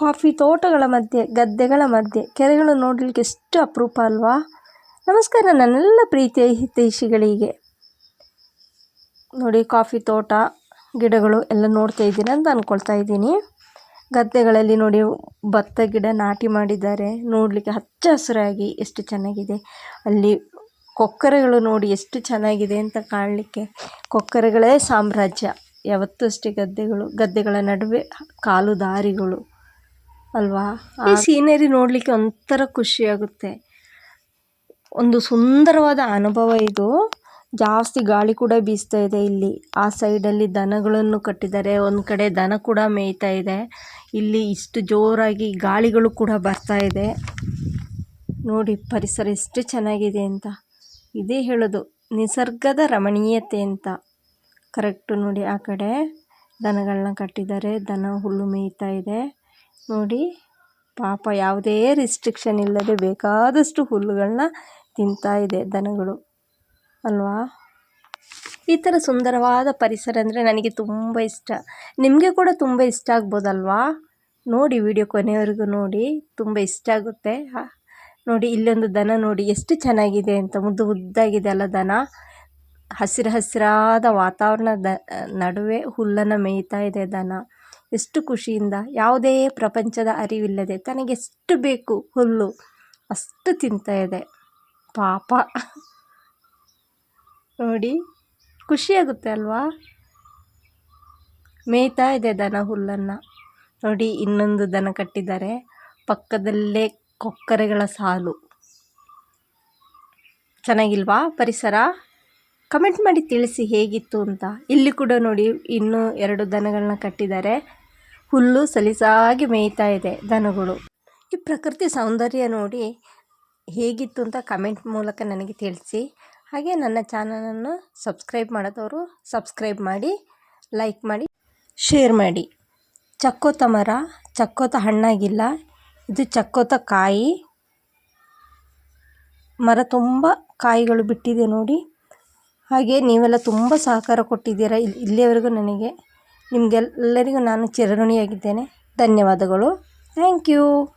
Coffee ತೋಟಗಳ ಮಧ್ಯೆ, ಗದ್ದೆಗಳ ಮಧ್ಯೆ ಕೆರೆಗಳು ನೋಡಲಿಕ್ಕೆ ಎಷ್ಟು ಅಪರೂಪ ಅಲ್ವಾ? ನಮಸ್ಕಾರ, ನನ್ನೆಲ್ಲ ಪ್ರೀತಿಯ ಹಿತೈಷಿಗಳಿಗೆ. ನೋಡಿ, ಕಾಫಿ ತೋಟ, ಗಿಡಗಳು ಎಲ್ಲ ನೋಡ್ತಾ ಇದ್ದೀನಿ ಅಂತ ಅಂದ್ಕೊಳ್ತಾ ಇದ್ದೀನಿ. ಗದ್ದೆಗಳಲ್ಲಿ ನೋಡಿ, ಭತ್ತ, ಗಿಡ ನಾಟಿ ಮಾಡಿದ್ದಾರೆ. ನೋಡಲಿಕ್ಕೆ ಹಚ್ಚ ಹಸಿರಾಗಿ ಎಷ್ಟು ಚೆನ್ನಾಗಿದೆ. ಅಲ್ಲಿ ಕೊಕ್ಕರೆಗಳು ನೋಡಿ ಎಷ್ಟು ಚೆನ್ನಾಗಿದೆ ಅಂತ ಕಾಣಲಿಕ್ಕೆ. ಕೊಕ್ಕರೆಗಳೇ ಸಾಮ್ರಾಜ್ಯ. ಯಾವತ್ತೂ ಅಷ್ಟೇ ಗದ್ದೆಗಳು, ಗದ್ದೆಗಳ ನಡುವೆ ಕಾಲು ದಾರಿಗಳು. ಅಲ್ವಾ? ಈ ಸೀನರಿ ನೋಡಲಿಕ್ಕೆ ಒಂಥರ ಖುಷಿಯಾಗುತ್ತೆ ಒಂದು ಸುಂದರವಾದ ಅನುಭವ ಇದು. ಜಾಸ್ತಿ ಗಾಳಿ ಕೂಡ ಬೀಸ್ತಾ ಇದೆ ಇಲ್ಲಿ. ಆ ಸೈಡಲ್ಲಿ ದನಗಳನ್ನು ಕಟ್ಟಿದ್ದಾರೆ. ಒಂದು ಕಡೆ ದನ ಕೂಡ ಮೇಯ್ತಾ ಇದೆ. ಇಲ್ಲಿ ಇಷ್ಟು ಜೋರಾಗಿ ಗಾಳಿಗಳು ಕೂಡ ಬರ್ತಾ ಇದೆ. ನೋಡಿ ಪರಿಸರ ಎಷ್ಟು ಚೆನ್ನಾಗಿದೆ ಅಂತ. ಇದೇ ಹೇಳೋದು ನಿಸರ್ಗದ ರಮಣೀಯತೆ ಅಂತ. ಕರೆಕ್ಟು ನೋಡಿ ಆ ಕಡೆ ದನಗಳನ್ನ ಕಟ್ಟಿದ್ದಾರೆ. ದನ ಹುಲ್ಲು ಮೇಯ್ತಾ ಇದೆ. ನೋಡಿ, ಪಾಪ ಯಾವುದೇ ರಿಸ್ಟ್ರಿಕ್ಷನ್ ಇಲ್ಲದೆ ಬೇಕಾದಷ್ಟು ಹುಲ್ಲುಗಳನ್ನ ತಿಂತಾ ಇದೆ ದನಗಳು. ಅಲ್ವಾ? ಈ ಥರ ಸುಂದರವಾದ ಪರಿಸರ ಅಂದರೆ ನನಗೆ ತುಂಬ ಇಷ್ಟ. ನಿಮಗೆ ಕೂಡ ತುಂಬ ಇಷ್ಟ ಆಗ್ಬೋದಲ್ವಾ? ನೋಡಿ ವಿಡಿಯೋ ಕೊನೆಯವರೆಗೂ ನೋಡಿ, ತುಂಬ ಇಷ್ಟ ಆಗುತ್ತೆ. ನೋಡಿ ಇಲ್ಲೊಂದು ದನ ನೋಡಿ, ಎಷ್ಟು ಚೆನ್ನಾಗಿದೆ ಅಂತ. ಮುದ್ದು ಮುದ್ದಾಗಿದೆ ಅಲ್ಲ ದನ? ಹಸಿರು ಹಸಿರಾದ ವಾತಾವರಣದ ನಡುವೆ ಹುಲ್ಲನ್ನು ಮೇಯ್ತಾ ಇದೆ ದನ. ಎಷ್ಟು ಖುಷಿಯಿಂದ ಯಾವುದೇ ಪ್ರಪಂಚದ ಅರಿವಿಲ್ಲದೆ ತನಗೆ ಎಷ್ಟು ಬೇಕು ಹುಲ್ಲು, ಅಷ್ಟು ತಿಂತಾ ಇದೆ. ಪಾಪ. ನೋಡಿ ಖುಷಿಯಾಗುತ್ತೆ ಅಲ್ವಾ? ಮೇಯ್ತಾ ಇದೆ ದನ ಹುಲ್ಲನ್ನು. ನೋಡಿ, ಇನ್ನೊಂದು ದನ ಕಟ್ಟಿದ್ದಾರೆ. ಪಕ್ಕದಲ್ಲೇ ಕೊಕ್ಕರೆಗಳ ಸಾಲು. ಚೆನ್ನಾಗಿಲ್ವಾ ಪರಿಸರ? ಕಮೆಂಟ್ ಮಾಡಿ ತಿಳಿಸಿ ಹೇಗಿತ್ತು ಅಂತ. ಇಲ್ಲಿ ಕೂಡ ನೋಡಿ, ಇನ್ನೂ ಎರಡು ದನಗಳನ್ನ ಕಟ್ಟಿದ್ದಾರೆ. ಹುಲ್ಲು ಸಲೀಸಾಗಿ ಮೇಯ್ತಾ ಇದೆ ದನಗಳು. ಈ ಪ್ರಕೃತಿ ಸೌಂದರ್ಯ ನೋಡಿ ಹೇಗಿತ್ತು ಅಂತ ಕಮೆಂಟ್ ಮೂಲಕ ನನಗೆ ತಿಳಿಸಿ. ಹಾಗೆ ನನ್ನ ಚಾನಲನ್ನು ಸಬ್ಸ್ಕ್ರೈಬ್ ಮಾಡೋದವರು ಸಬ್ಸ್ಕ್ರೈಬ್ ಮಾಡಿ, ಲೈಕ್ ಮಾಡಿ, ಶೇರ್ ಮಾಡಿ. ಚಕ್ಕೋತ ಮರ, ಚಕ್ಕೋತ ಹಣ್ಣಾಗಿಲ್ಲ, ಇದು ಚಕ್ಕೋತ ಕಾಯಿ. ಮರ ತುಂಬ ಕಾಯಿಗಳು ಬಿಟ್ಟಿದೆ ನೋಡಿ. ಹಾಗೆ ನೀವೆಲ್ಲ ತುಂಬ ಸಹಕಾರ ಕೊಟ್ಟಿದ್ದೀರಾ ಇಲ್ಲಿ ಇಲ್ಲಿಯವರೆಗೂ ನನಗೆ. ನಿಮಗೆಲ್ಲರಿಗೂ ನಾನು ಚಿರಋಣಿಯಾಗಿದ್ದೇನೆ. ಧನ್ಯವಾದಗಳು. Thank you